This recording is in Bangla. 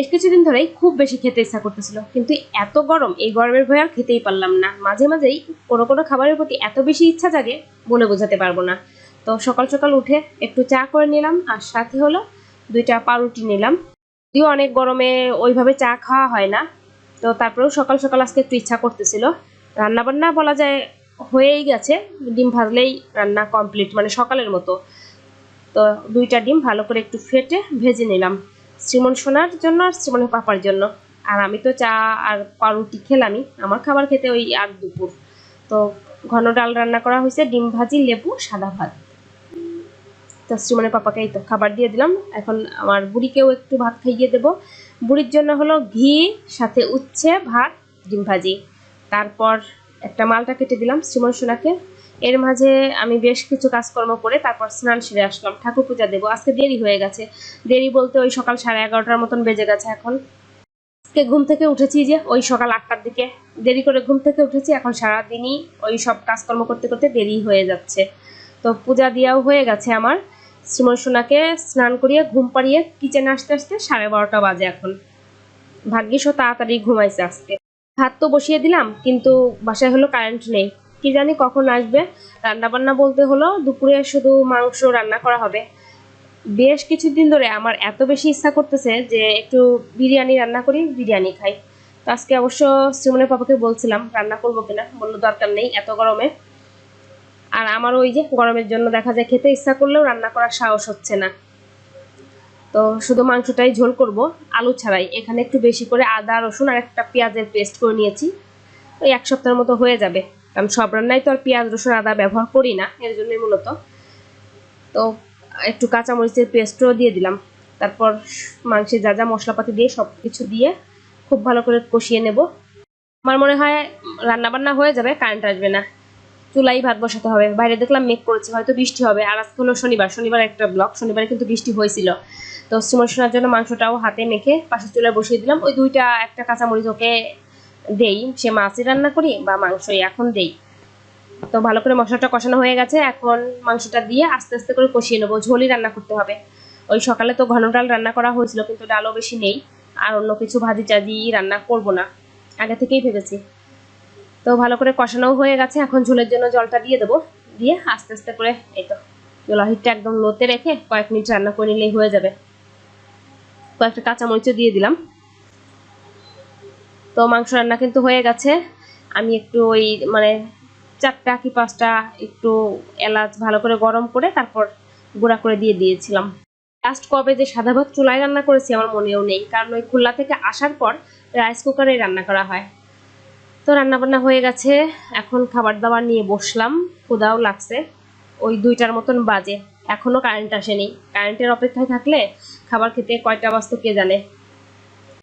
বেশ কিছুদিন ধরেই খুব বেশি খেতে ইচ্ছা করতেছিল, কিন্তু এত গরম এই গরমের ভয়ে আর খেতেই পারলাম না। মাঝে মাঝেই কোনো কোনো খাবারের প্রতি এত বেশি ইচ্ছা জাগে বলে বোঝাতে পারব না। তো সকাল সকাল উঠে একটু চা করে নিলাম আর সাথে হলো দুইটা পাউরুটি নিলাম। যদিও অনেক গরমে ওইভাবে চা খাওয়া হয় না, তো তারপরেও সকাল সকাল আজকে একটু ইচ্ছা করতেছিল। রান্না বান্না বলা যায় হয়েই গেছে, ডিম ভাজলেই রান্না কমপ্লিট মানে সকালের মতো। তো দুইটা ডিম ভালো করে একটু ফেটে ভেজে নিলাম। শ্রীমন সোনার জন্য আর শ্রীমনের পাপার জন্য। আর আমি তো চা আর পাউরুটি খেলামই। আমার খাবার খেতে ওই আর দুপুর। তো ঘন ডাল রান্না করা হয়েছে, ডিম ভাজি, লেবু, সাদা ভাত। তো শ্রীমনের পাপাকে এই তো খাবার দিয়ে দিলাম। এখন আমার বুড়িকেও একটু ভাত খাইয়ে দেবো। বুড়ির জন্য হলো ঘি, সাথে উচ্ছে, ভাত, ডিম ভাজি। তারপর একটা মালটা কেটে দিলাম শ্রীমন সোনাকে। এর মাঝে আমি বেশ কিছু কাজকর্ম করে তারপর স্নান সেরে আসলাম। ঠাকুর পূজা দেবো। আজকে দেরি হয়ে গেছে। দেরি বলতে ওই সকাল সাড়ে এগারোটার মতন বেজে গেছে এখন। আজকে ঘুম থেকে উঠেছি যে ওই সকাল আটটার দিকে। দেরি করে ঘুম থেকে উঠেছি, এখন সারাদিনই ওই সব কাজকর্ম করতে করতে দেরি হয়ে যাচ্ছে। তো পূজা দেওয়াও হয়ে গেছে আমার। শ্রীমন সোনাকে স্নান করিয়ে ঘুম পাড়িয়ে কিচেনে আসতে আসতে সাড়ে বারোটা বাজে এখন। ভাগ্যিস তাড়াতাড়ি ঘুমাইছে আজকে। ভাত তো বসিয়ে দিলাম, কিন্তু বাসায় হলো কারেন্ট নেই। কি জানি কখন আসবে। রান্না বান্না বলতে হলো দুপুরে শুধু মাংস রান্না করা হবে। বেশ কিছুদিন ধরে আমার এত বেশি ইচ্ছা করতেছে যে একটু বিরিয়ানি রান্না করি, বিরিয়ানি খাই। তো আজকে অবশ্য শ্রীমনের পাপাকে বলছিলাম, রান্না করব কিনা? বলল, দরকার নেই, এত গরমে। আর আমার ওই যে গরমের জন্য দেখা যায় খেতে ইচ্ছা করলেও রান্না করার সাহস হচ্ছে না। তো শুধু মাংসটাই ঝোল করব, আলু ছাড়াই। এখানে একটু বেশি করে আদা, রসুন আর একটা পেঁয়াজের পেস্ট করে নিয়েছি। ওই এক সপ্তাহের মতো হয়ে যাবে। কারণ সব রান্নায় তো আর পেঁয়াজ, রসুন, আদা ব্যবহার করি না, এর জন্যই মূলত। তো একটু কাঁচামরিচের পেস্টও দিয়ে দিলাম। তারপর মাংসে যা যা মশলাপাতি দিয়ে সব কিছু দিয়ে খুব ভালো করে কষিয়ে নেব। আমার মনে হয় রান্না বান্না হয়ে যাবে কারেন্ট আসবে না। চুলাই ভাত বসাতে হবে। বাইরে দেখলাম মেঘ করেছে, হয়তো বৃষ্টি হবে। আর আজকে হলো শনিবার শনিবার একটা ব্লক শনিবারে কিন্তু বৃষ্টি হয়েছিল। তো সোনার জন্য মাংসটাও হাতে মেখে পাশে চুলায় বসিয়ে দিলাম। ওই দুইটা, একটা কাঁচামরিচ ওকে দেই, সে মাছই রান্না করি বা মাংসই এখন দেই। তো ভালো করে মশলাটা কষানো হয়ে গেছে, এখন মাংসটা দিয়ে আস্তে আস্তে করে কষিয়ে নেব, ঝোলই রান্না করতে হবে। ওই সকালে তো ঘন ডাল রান্না করা হয়েছিল, কিন্তু ডালও বেশি নেই, আর অন্য কিছু ভাজি টাজি রান্না করব না, আগে থেকেই ভেবেছি। তো ভালো করে কষানোও হয়ে গেছে, এখন ঝোলের জন্য জলটা দিয়ে দেবো, দিয়ে আস্তে আস্তে করে এই তো জলাহিটটা একদম লোতে রেখে কয়েক মিনিট রান্না করে নিলেই হয়ে যাবে। কয়েকটা কাঁচামরিচও দিয়ে দিলাম। তো মাংস রান্না কিন্তু হয়ে গেছে। আমি একটু ওই মানে চারটা কি পাঁচটা একটু এলাচ ভালো করে গরম করে তারপর গুঁড়া করে দিয়ে দিয়েছিলাম। লাস্ট কবে যে সাদা ভাত চুলায় রান্না করেছি আমার মনেও নেই, কারণ ওই খুলনা থেকে আসার পর রাইস কুকারে রান্না করা হয়। তো রান্না বান্না হয়ে গেছে, এখন খাবার দাবার নিয়ে বসলাম ক্ষুদাও লাগছে। ওই দুইটার মতন বাজে, এখনও কারেন্ট আসেনি। কারেন্টের অপেক্ষায় থাকলে খাবার খেতে কয়টা বাজতো কে জানে।